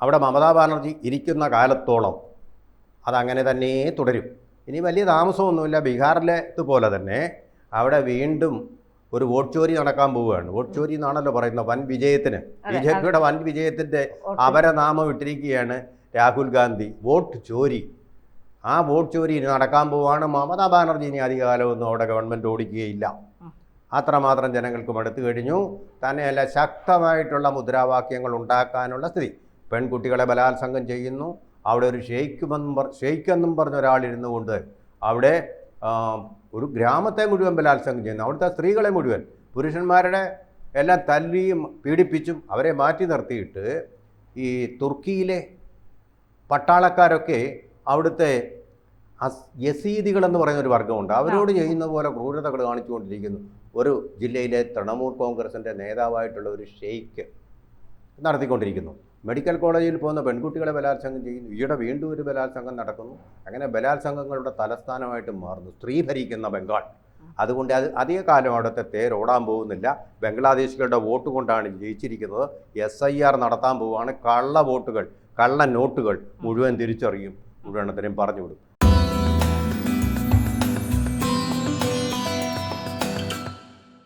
അവിടെ മമതാ ബാനർജി ഇരിക്കുന്ന കാലത്തോളം അതങ്ങനെ തന്നെ തുടരും. ഇനി വലിയ താമസമൊന്നുമില്ല. ബീഹാറിലെ ഇതുപോലെ തന്നെ അവിടെ വീണ്ടും ഒരു വോട്ട് ചോരി നടക്കാൻ പോവുകയാണ്. വോട്ട് ചോരി എന്നാണല്ലോ പറയുന്നത് വൻ വിജയത്തിന്. ബി ജെ പിയുടെ വൻ വിജയത്തിന്റെ അപരനാമം ഇട്ടിരിക്കുകയാണ് രാഹുൽ ഗാന്ധി. വോട്ട് ചോരി. ആ വോട്ട് ചോരി ഇനി നടക്കാൻ പോവുകയാണ്. മമതാ ബാനർജി ഇനി അധികകാലമൊന്നും അവിടെ ഗവൺമെന്റ് ഓടിക്കുകയില്ല. അത്രമാത്രം ജനങ്ങൾക്ക് മടുത്തു കഴിഞ്ഞു. തന്നെയല്ല ശക്തമായിട്ടുള്ള മുദ്രാവാക്യങ്ങൾ ഉണ്ടാക്കാനുള്ള സ്ഥിതി. പെൺകുട്ടികളെ ബലാത്സംഗം ചെയ്യുന്നു. അവിടെ ഒരു ഷെയ്ക്ക് പറ ഷെയ്ക്ക് എന്നും പറഞ്ഞ ഒരാളിരുന്നു കൊണ്ട് അവിടെ ഒരു ഗ്രാമത്തെ മുഴുവൻ ബലാത്സംഗം ചെയ്യുന്നു. അവിടുത്തെ സ്ത്രീകളെ മുഴുവൻ. പുരുഷന്മാരുടെ എല്ലാം തല്ലിയും പീഡിപ്പിച്ചും അവരെ മാറ്റി നിർത്തിയിട്ട് ഈ തുർക്കിയിലെ പട്ടാളക്കാരൊക്കെ അവിടുത്തെ അസ് യസീദികൾ എന്ന് പറയുന്ന ഒരു വർഗമുണ്ട്. അവരോട് ചെയ്യുന്ന പോലെ ക്രൂരതകൾ കാണിച്ചുകൊണ്ടിരിക്കുന്നു. ഒരു ജില്ലയിലെ തൃണമൂൽ കോൺഗ്രസിന്റെ നേതാവായിട്ടുള്ള ഒരു ഷെയ്ക്ക് നടത്തിക്കൊണ്ടിരിക്കുന്നു. മെഡിക്കൽ കോളേജിൽ പോകുന്ന പെൺകുട്ടികളെ ബലാത്സംഗം ചെയ്യുന്നു. ഈയിടെ വീണ്ടും ഒരു ബലാത്സംഗം നടക്കുന്നു. അങ്ങനെ ബലാത്സംഗങ്ങളുടെ തലസ്ഥാനമായിട്ട് മാറുന്നു. സ്ത്രീ ഭരിക്കുന്ന ബംഗാൾ. അതുകൊണ്ട് അത് അധിക കാലം അവിടുത്തെ തേരോടാൻ പോകുന്നില്ല. ബംഗ്ലാദേശികളുടെ വോട്ട് കൊണ്ടാണ് ജയിച്ചിരിക്കുന്നത്. എസ് ഐ ആർ നടത്താൻ പോവുകയാണ്. കള്ള വോട്ടുകൾ കള്ള നോട്ടുകൾ മുഴുവൻ തിരിച്ചറിയും. മുഴുവനത്തിനും പറഞ്ഞു വിടും